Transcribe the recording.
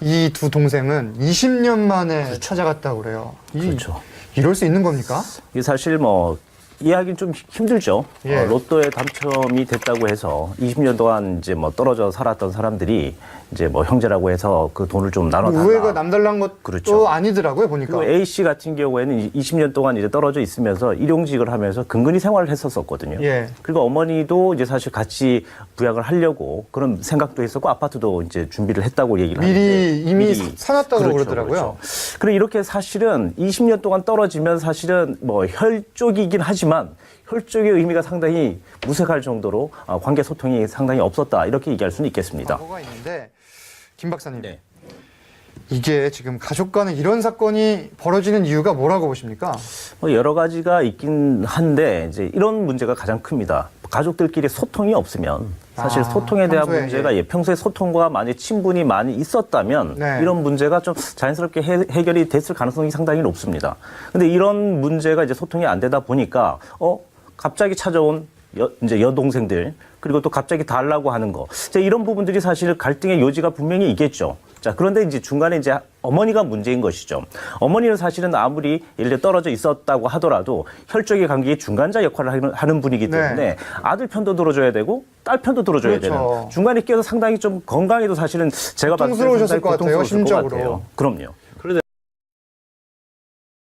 이 두 동생은 20년 만에 찾아갔다고 그래요. 이, 그렇죠. 이럴 수 있는 겁니까? 이게 사실 뭐 이해하기는 좀 힘들죠. 예. 어, 로또에 당첨이 됐다고 해서 20년 동안 이제 뭐 떨어져 살았던 사람들이 이제 뭐 형제라고 해서 그 돈을 좀 나눠 달라. 우애가 남달란 것도 그렇죠. 아니더라고요 보니까. A 씨 같은 경우에는 20년 동안 이제 떨어져 있으면서 일용직을 하면서 근근히 생활을 했었었거든요. 예. 그리고 어머니도 이제 사실 같이 부양을 하려고 그런 생각도 했었고 아파트도 이제 준비를 했다고 얘기를 미리 하는데 이미 사- 사놨다고 그러더라고요. 그렇죠. 그리고 이렇게 사실은 20년 동안 떨어지면 사실은 뭐 혈족이긴 하지만 혈족의 의미가 상당히 무색할 정도로 아, 관계 소통이 상당히 없었다 이렇게 얘기할 수는 있겠습니다. 과거가 있는데 김 박사님 네. 이게 지금 가족 간에 이런 사건이 벌어지는 이유가 뭐라고 보십니까? 뭐 여러 가지가 있긴 한데 이제 이런 문제가 가장 큽니다. 가족들끼리 소통이 없으면 사실 아, 소통에 대한 평소에, 문제가 예. 예, 평소에 소통과 많이 친분이 많이 있었다면 네. 이런 문제가 좀 자연스럽게 해, 해결이 됐을 가능성이 상당히 높습니다. 근데 이런 문제가 이제 소통이 안 되다 보니까 어 갑자기 찾아온 여, 이제 여동생들 그리고 또 갑자기 달라고 하는 거. 이제 이런 부분들이 사실 갈등의 요지가 분명히 있겠죠. 자, 그런데 이제 중간에 이제 어머니가 문제인 것이죠. 어머니는 사실은 아무리 예를 들어 떨어져 있었다고 하더라도 혈족의 관계의 중간자 역할을 하는, 분이기 네. 때문에 아들 편도 들어줘야 되고 딸 편도 들어줘야 그렇죠. 되는 중간에 끼어서 상당히 좀 건강에도 사실은 제가 봤을 때 고통스러우셨을 것 같아요, 심적으로. 같아요. 그럼요.